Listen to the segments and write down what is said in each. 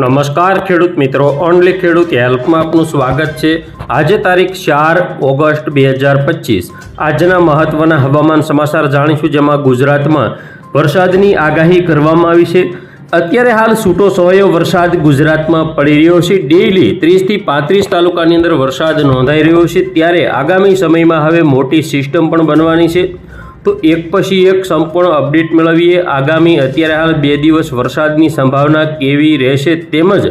નમસ્કાર ખેડૂત મિત્રો, ઓનલી ખેડૂત હેલ્પમાં આપનું સ્વાગત છે. આજે તારીખ ચાર ઓગસ્ટ બે હજાર પચીસ. આજના મહત્વના હવામાન સમાચાર જાણીશું જેમાં ગુજરાતમાં વરસાદની આગાહી કરવામાં આવી છે. અત્યારે હાલ છૂટો સોયો વરસાદ ગુજરાતમાં પડી રહ્યો છે. ડેઇલી ત્રીસથી પાંત્રીસ તાલુકાની અંદર વરસાદ નોંધાઈ રહ્યો છે. ત્યારે આગામી સમયમાં હવે મોટી સિસ્ટમ પણ બનવાની છે. તો એક પછી એક સંપૂર્ણ અપડેટ મેળવીએ. આગામી અત્યારે હાલ બે દિવસ વરસાદની સંભાવના કેવી રહેશે તેમજ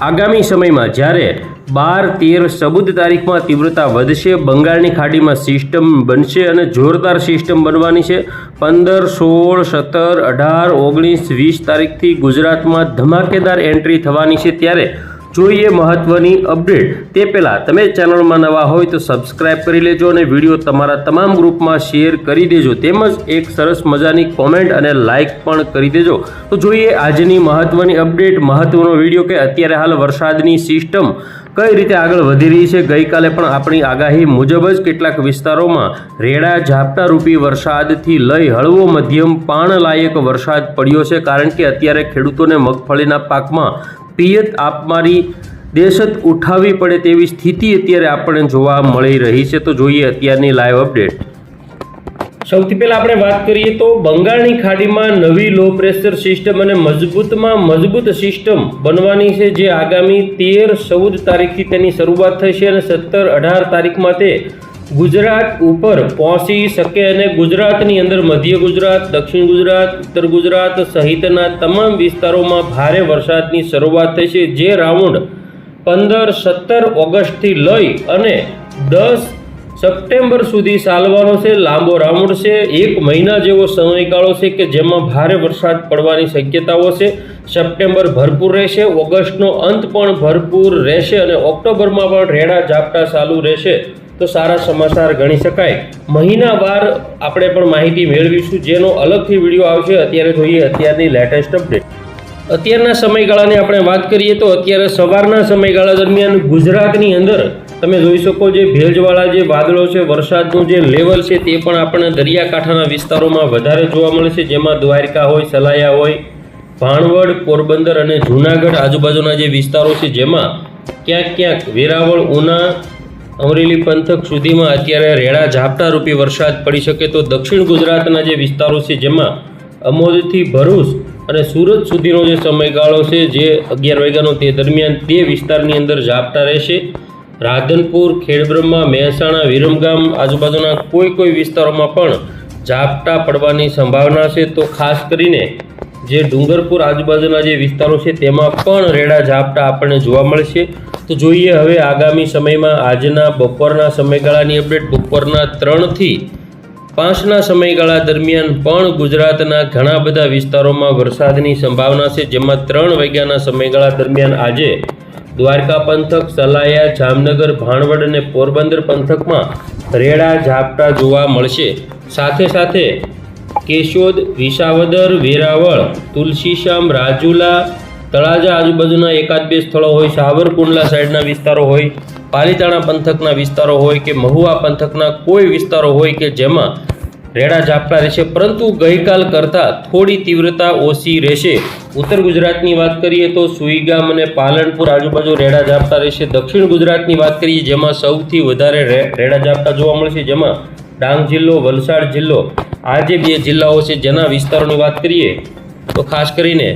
આગામી સમયમાં જ્યારે બાર તેર ચૌદ તારીખમાં તીવ્રતા વધશે, બંગાળની ખાડીમાં સિસ્ટમ બનશે અને જોરદાર સિસ્ટમ બનવાની છે. પંદર, સોળ, સત્તર, અઢાર, ઓગણીસ, વીસ તારીખથી ગુજરાતમાં ધમાકેદાર એન્ટ્રી થવાની છે. ત્યારે જોઈએ મહત્વની અપડેટ. તે પહેલાં, તમે ચેનલમાં નવા હોય તો સબસ્ક્રાઇબ કરી લેજો અને વીડિયો તમારા તમામ ગ્રુપમાં શેર કરી દેજો. તેમજ એક સરસ મજાની કોમેન્ટ અને લાઇક પણ કરી દેજો. તો જોઈએ આજની મહત્વની અપડેટ, મહત્વનો વીડિયો કે અત્યારે હાલ વરસાદની સિસ્ટમ કઈ રીતે આગળ વધી રહી છે? ગઈકાલે પણ આપણી આગાહી મુજબ જ કેટલાક વિસ્તારોમાં રેડા ઝાપટા રૂપી વરસાદથી લઈ હળવો મધ્યમ પાણલાયક વરસાદ પડ્યો છે. કારણ કે અત્યારે ખેડૂતોને મગફળીના પાકમાં પિયત આપમારી દેશત ઉઠાવવી પડે તેવી સ્થિતિ અત્યારે આપણને જોવા મળી રહી છે. તો જોઈએ અત્યારની લાઈવ અપડેટ સૌથી પહેલાં આપણે વાત કરીએ તો બંગાળની ખાડીમાં નવી લો પ્રેશર સિસ્ટમ અને મજબૂતમાં મજબૂત સિસ્ટમ બનવાની છે, જે આગામી તેર ચૌદ તારીખથી તેની શરૂઆત થશે અને સત્તર અઢાર તારીખમાં તે ગુજરાત ઉપર પહોંચી શકે અને ગુજરાતની અંદર મધ્ય ગુજરાત, દક્ષિણ ગુજરાત, ઉત્તર ગુજરાત સહિતના તમામ વિસ્તારોમાં ભારે વરસાદની શરૂઆત થશે, જે રાઉન્ડ પંદર સત્તર ઓગસ્ટથી લઈ અને દસ સપ્ટેમ્બર સુધી ચાલવાનો છે, લાંબો રાઉન્ડ છે, એક મહિના જેવો સમયગાળો છે કે જેમાં ભારે વરસાદ પડવાની શક્યતાઓ છે. સપ્ટેમ્બર ભરપૂર રહેશે, ઓગસ્ટનો અંત પણ ભરપૂર રહેશે અને ઓક્ટોબરમાં પણ રેડા ઝાપટા ચાલુ રહેશે. તો સારા સમાચાર ગણી શકાય. મહિનાવાર આપણે પણ માહિતી મેળવીશું, જેનો અલગથી વીડિયો આવશે. અત્યારે જોઈએ અત્યારની લેટેસ્ટ અપડેટ અત્યારના સમયગાળાની આપણે વાત કરીએ તો અત્યારે સવારના સમયગાળા દરમિયાન ગુજરાતની અંદર તમે જોઈ શકો જે ભેજવાળા જે વાદળો છે, વરસાદનું જે લેવલ છે તે પણ આપણને દરિયાકાંઠાના વિસ્તારોમાં વધારે જોવા મળે છે. જેમાં દ્વારકા હોય, સલાયા હોય, ભાણવડ, પોરબંદર અને જૂનાગઢ આજુબાજુના જે વિસ્તારો છે, જેમાં ક્યાંક ક્યાંક વેરાવળ, ઉના, અમરેલી પંથક સુધીમાં અત્યારે રેડા ઝાપટા રૂપી વરસાદ પડી શકે તો દક્ષિણ ગુજરાતના જે વિસ્તારો છે, જેમાં અમોદથી ભરૂચ અને સુરત સુધીનો જે સમયગાળો છે, જે અગિયાર વાગ્યાનો તે દરમિયાન તે વિસ્તારની અંદર ઝાપટા રહેશે. રાધનપુર, ખેડબ્રહ્મા, મહેસાણા, વિરમગામ આજુબાજુના કોઈ કોઈ વિસ્તારોમાં પણ ઝાપટા પડવાની સંભાવના છે. તો ખાસ કરીને જે ડુંગરપુર આજુબાજુના જે વિસ્તારો છે, તેમાં પણ રેડા ઝાપટા આપણને જોવા મળશે. તો જોઈએ હવે આગામી સમયમાં આજના બપોરના સમયગાળાની અપડેટ. બપોરના ત્રણથી પાંચના સમયગાળા દરમિયાન પણ ગુજરાતના ઘણા બધા વિસ્તારોમાં વરસાદની સંભાવના છે. જેમાં ત્રણ વાગ્યાના સમયગાળા દરમિયાન આજે દ્વારકા પંથક, સલાયા, જામનગર, ભાણવડ અને પોરબંદર પંથકમાં રેડા ઝાપટા જોવા મળશે. સાથે સાથે કેશોદ, વિસાવદર, વેરાવળ, તુલસીશ્યામ, રાજુલા, તળાજા આજુબાજુના એકાદ બે સ્થળો હોય, સાવરકુંડલા સાઈડના વિસ્તારો હોય, પાલીતાણા પંથકના વિસ્તારો હોય કે મહુવા પંથકના કોઈ વિસ્તારો હોય કે જેમાં રેડા ઝાપટા રહેશે, પરંતુ ગઈકાલ કરતાં થોડી તીવ્રતા ઓછી રહેશે. ઉત્તર ગુજરાતની વાત કરીએ તો સુઈગામ અને પાલનપુર આજુબાજુ રેડા ઝાપટા રહેશે. દક્ષિણ ગુજરાતની વાત કરીએ જેમાં સૌથી વધારે રેડા ઝાપટા જોવા મળશે, જેમાં ડાંગ જિલ્લો, વલસાડ જિલ્લો આ જે બે જિલ્લાઓ છે જેના વિસ્તારોની વાત કરીએ તો ખાસ કરીને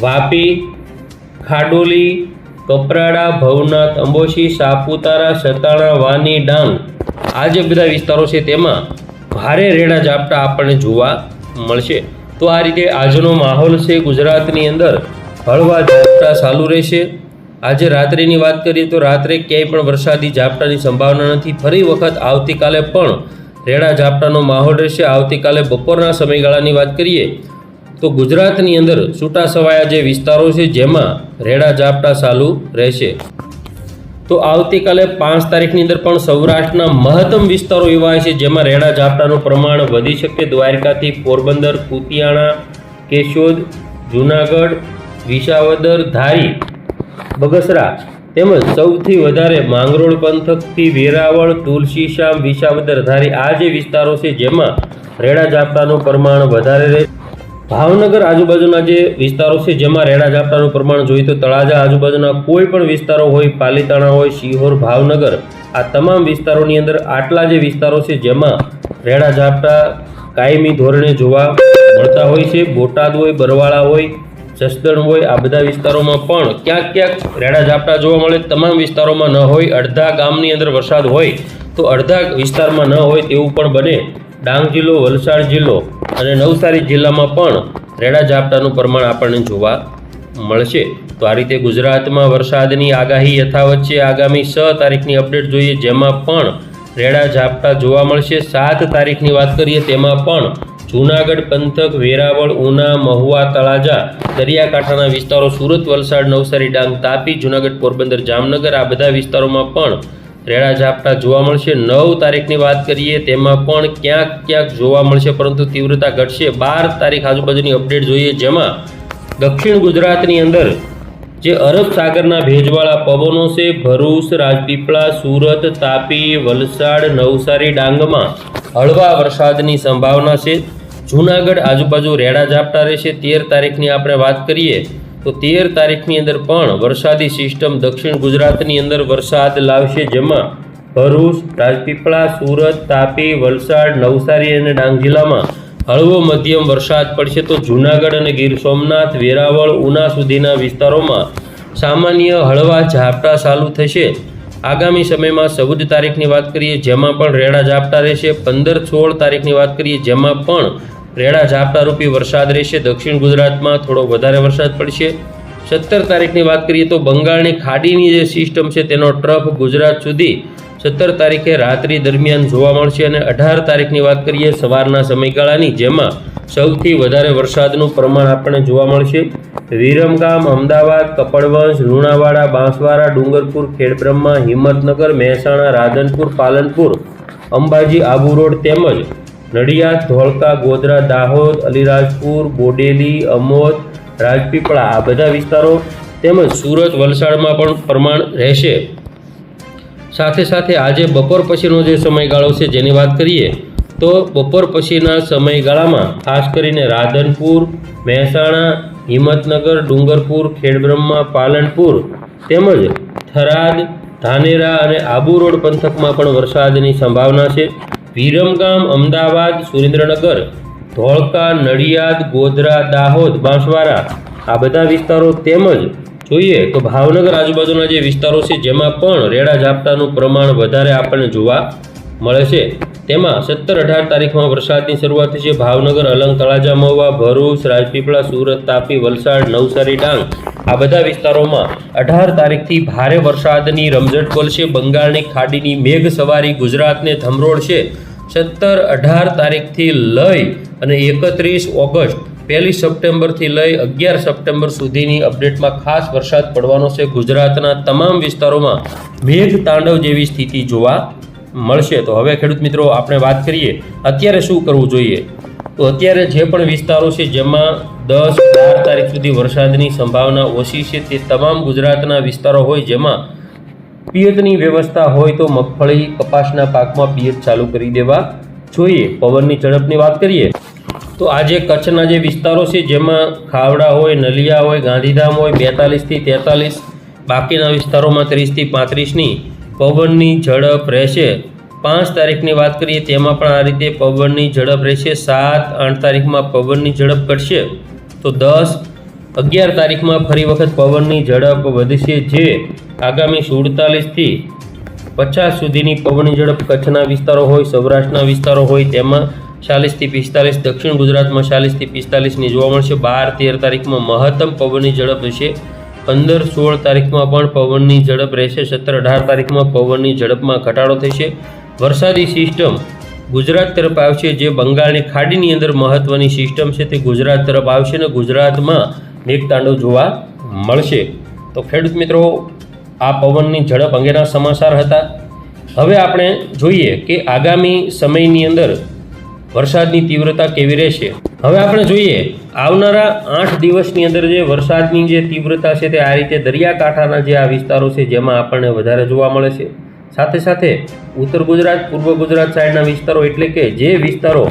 વાપી, ખાડોલી, કપરાડા, ભવનાથ, અંબોશી, સાપુતારા, સતાણા, વાની, ડાંગ, આ જે બધા વિસ્તારો છે તેમાં ભારે રેડા ઝાપટા આપણને જોવા મળશે. તો આ રીતે આજનો માહોલ છે ગુજરાતની અંદર. હળવા ઝાપટા ચાલુ રહેશે. આજે રાત્રિની વાત કરીએ તો રાત્રે ક્યાંય પણ વરસાદી ઝાપટાની સંભાવના નથી. ફરી વખત આવતીકાલે પણ રેડા ઝાપટાનો માહોલ રહેશે. આવતીકાલે બપોરના સમયગાળાની વાત કરીએ તો ગુજરાતની અંદર છૂટા છવાયા જે વિસ્તારો છે, જેમાં રેડા ઝાપટા ચાલુ રહેશે. તો આવતીકાલે પાંચ તારીખની અંદર પણ સૌરાષ્ટ્રના મહત્તમ વિસ્તારો એવા છે જેમાં રેડા ઝાપટાનું પ્રમાણ વધી શકે. દ્વારકાથી પોરબંદર, કુતિયાણા, કેશોદ, જૂનાગઢ, વિસાવદર, ધારી, બગસરા તેમજ સૌથી વધારે માંગરોળ પંથકથી વેરાવળ તુલસીશ્યામ વિસાવદર, ધારી આ જે વિસ્તારો છે જેમાં રેડા ઝાપટાનું પ્રમાણ વધારે રહે ભાવનગર આજુબાજુના જે વિસ્તારો છે, જેમાં રેડા ઝાપટાનું પ્રમાણ જોઈએ તો તળાજા આજુબાજુના કોઈ પણ વિસ્તારો હોય, પાલીતાણા હોય, શિહોર, ભાવનગર, આ તમામ વિસ્તારોની અંદર આટલા જે વિસ્તારો છે, જેમાં રેડા ઝાપટા કાયમી ધોરણે જોવા મળતા હોય છે, બોટાદ હોય, બરવાળા હોય, જસદણ હોય, આ બધા વિસ્તારોમાં પણ ક્યાંક ક્યાંક રેડા ઝાપટા જોવા મળે. તમામ વિસ્તારોમાં ન હોય, અડધા ગામની અંદર વરસાદ હોય, તો અડધા વિસ્તારમાં ન હોય તેવું પણ બને. ડાંગ જિલ્લો, વલસાડ જિલ્લો અને નવસારી જિલ્લામાં પણ રેડા ઝાપટાનું પ્રમાણ આપણને જોવા મળશે. તો આ રીતે ગુજરાતમાં વરસાદની આગાહી યથાવત છે. આગામી છ તારીખની અપડેટ જોઈએ, જેમાં પણ રેડા ઝાપટા જોવા મળશે. સાત તારીખની વાત કરીએ, તેમાં પણ જૂનાગઢ, પંથક, વેરાવળ, ઉના, મહુવા, તળાજા, દરિયાકાંઠાના વિસ્તારો, સુરત, વલસાડ, નવસારી, ડાંગ, તાપી, જૂનાગઢ, પોરબંદર, જામનગર આ બધા વિસ્તારોમાં પણ રેડા ઝાપટા જોવા મળશે. નવ તારીખની વાત કરીએ, તેમાં પણ ક્યાંક ક્યાંક જોવા મળશે, પરંતુ તીવ્રતા ઘટશે. બાર તારીખ આજુબાજુની અપડેટ જોઈએ, જેમાં દક્ષિણ ગુજરાતની અંદર જે અરબ સાગરના ભેજવાળા પવનો છે, ભરૂચ, રાજપીપળા, સુરત, તાપી, વલસાડ, નવસારી, ડાંગમાં હળવા વરસાદની સંભાવના છે. જૂનાગઢ આજુબાજુ રેડા ઝાપટા રહેશે. તેર તારીખની આપણે વાત કરીએ તો તેર તારીખની અંદર પણ વરસાદી સિસ્ટમ દક્ષિણ ગુજરાતની અંદર વરસાદ લાવશે, જેમાં ભરૂચ, રાજપીપળા, સુરત, તાપી, વલસાડ, નવસારી અને ડાંગ જિલ્લામાં હળવો મધ્યમ વરસાદ પડશે. તો જૂનાગઢ અને ગીર સોમનાથ, વેરાવળ, ઉના સુધીના વિસ્તારોમાં સામાન્ય હળવા ઝાપટા ચાલુ થશે. આગામી સમયમાં ચૌદ તારીખની વાત કરીએ, જેમાં પણ રેડા ઝાપટા રહેશે. પંદર સોળ તારીખની વાત કરીએ, જેમાં પણ રેડા ઝાપટા રૂપી વરસાદ રહેશે. દક્ષિણ ગુજરાતમાં થોડો વધારે વરસાદ પડશે. સત્તર તારીખની વાત કરીએ તો બંગાળની ખાડીની જે સિસ્ટમ છે તેનો ટ્રફ ગુજરાત સુધી સત્તર તારીખે રાત્રિ દરમિયાન જોવા મળશે અને અઢાર તારીખની વાત કરીએ સવારના સમયગાળાની, જેમાં સૌથી વધારે વરસાદનું પ્રમાણ આપણને જોવા મળશે. વિરમગામ, અમદાવાદ, કપડવંશ, લુણાવાડા, બાંસવાડા, ડુંગરપુર, ખેડબ્રહ્મા, હિંમતનગર, મહેસાણા, રાધનપુર, પાલનપુર, અંબાજી, આબુ રોડ તેમજ નડિયાદ, ધોળકા, ગોધરા, દાહોદ, અલીરાજપુર, બોડેલી, અમોદ, રાજપીપળા આ બધા વિસ્તારો તેમજ સુરત, વલસાડમાં પણ પ્રમાણ રહેશે. સાથે સાથે આજે બપોર પછીનો જે સમયગાળો છે જેની વાત કરીએ, તો બપોર પછીના સમયગાળામાં ખાસ કરીને રાધનપુર, મહેસાણા, હિંમતનગર, ડુંગરપુર, ખેડબ્રહ્મા, પાલનપુર તેમજ થરાદ, ધાનેરા અને આબુ રોડ પંથકમાં પણ વરસાદની સંભાવના છે. વિરમગામ, અમદાવાદ, સુરેન્દ્રનગર, ધોળકા, નડિયાદ, ગોધરા, દાહોદ, બાંસવાડા આ બધા વિસ્તારો તેમજ જોઈએ તો ભાવનગર આજુબાજુના જે વિસ્તારો છે, જેમાં પણ રેડા ઝાપટાનું પ્રમાણ વધારે આપણને જોવા મળે છે. તેમાં સત્તર અઢાર તારીખમાં વરસાદની શરૂઆત થશે ભાવનગર, અલંગ, તળાજા, મહુવા, ભરૂચ, રાજપીપળા, સુરત, તાપી, વલસાડ, નવસારી, ડાંગ આ બધા વિસ્તારોમાં અઢાર તારીખથી ભારે વરસાદની રમઝટ બોલશે. બંગાળની ખાડીની મેઘ સવારી ગુજરાતને ધમરોળશે. સત્તર અઢાર તારીખથી લઈ અને એકત્રીસ ઓગસ્ટ, પહેલી સપ્ટેમ્બરથી લઈ અગિયાર સપ્ટેમ્બર સુધીની અપડેટમાં ખાસ વરસાદ પડવાનો છે. ગુજરાતના તમામ વિસ્તારોમાં મેઘ તાંડવ જેવી સ્થિતિ જોવા મળશે. તો હવે ખેડૂત મિત્રો, આપણે વાત કરીએ, અત્યારે શું કરવું જોઈએ? તો અત્યારે જે પણ વિસ્તારો છે, જેમાં દસ બાર તારીખ સુધી વરસાદની સંભાવના ઓછી છે. તે તમામ ગુજરાતના વિસ્તારો હોય જેમાં પિયતની વ્યવસ્થા હોય તો મગફળી કપાસના પાકમાં પિયત ચાલુ કરી દેવા જોઈએ. પવનની ઝડપની વાત કરીએ તો આજે કચ્છના જે વિસ્તારો છે જેમાં ખાવડા હોય, નલિયા હોય, ગાંધીધામ હોય બેતાલીસથી તેતાલીસ, બાકીના વિસ્તારોમાં ત્રીસથી પાંત્રીસની પવનની ઝડપ રહેશે. પાંચ તારીખની વાત કરીએ, તેમાં પણ આ રીતે પવનની ઝડપ રહેશે. સાત, આઠ તારીખમાં પવનની ઝડપ ઘટશે. તો દસ, અગિયાર તારીખમાં ફરી વખત પવનની ઝડપ વધશે જે આગામી સુડતાલીસથી પચાસ સુધીની પવનની ઝડપ કચ્છના વિસ્તારો હોય, સૌરાષ્ટ્રના વિસ્તારો હોય, તેમાં ચાલીસથી પિસ્તાલીસ, દક્ષિણ ગુજરાતમાં ચાલીસથી પિસ્તાલીસની જોવા મળશે. બાર, તેર તારીખમાં મહત્તમ પવનની ઝડપ રહેશે. પંદર, સોળ તારીખમાં પણ પવનની ઝડપ રહેશે. સત્તર, અઢાર તારીખમાં પવનની ઝડપમાં ઘટાડો થશે. વરસાદી સિસ્ટમ ગુજરાત તરફ આવશે, જે બંગાળની ખાડીની અંદર મહત્ત્વની સિસ્ટમ છે તે ગુજરાત તરફ આવશે અને ગુજરાતમાં મેઘતાંડો જોવા મળશે. તો ખેડૂત મિત્રો, આ પવનની ઝડપ અંગેના સમાચાર હતા. હવે આપણે જોઈએ કે આગામી સમયની અંદર વરસાદની તીવ્રતા કેવી રહેશે. હવે આપણે જોઈએ, આવનારા આઠ દિવસની અંદર જે વરસાદની જે તીવ્રતા છે તે આ રીતે દરિયાકાંઠાના જે આ વિસ્તારો છે, જેમાં આપણને વધારે જોવા મળે છે. સાથે સાથે ઉત્તર ગુજરાત, પૂર્વ ગુજરાત સાઈડના વિસ્તારો એટલે કે જે વિસ્તારો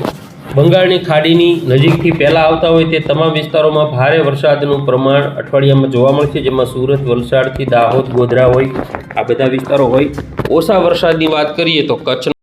બંગાળની ખાડીની નજીકથી પહેલાં આવતા હોય તે તમામ વિસ્તારોમાં ભારે વરસાદનું પ્રમાણ અઠવાડિયામાં જોવા મળશે જેમાં સુરત, વલસાડથી દાહોદ, ગોધરા હોય, આ બધા વિસ્તારો હોય. ઓછા વરસાદની વાત કરીએ તો કચ્છ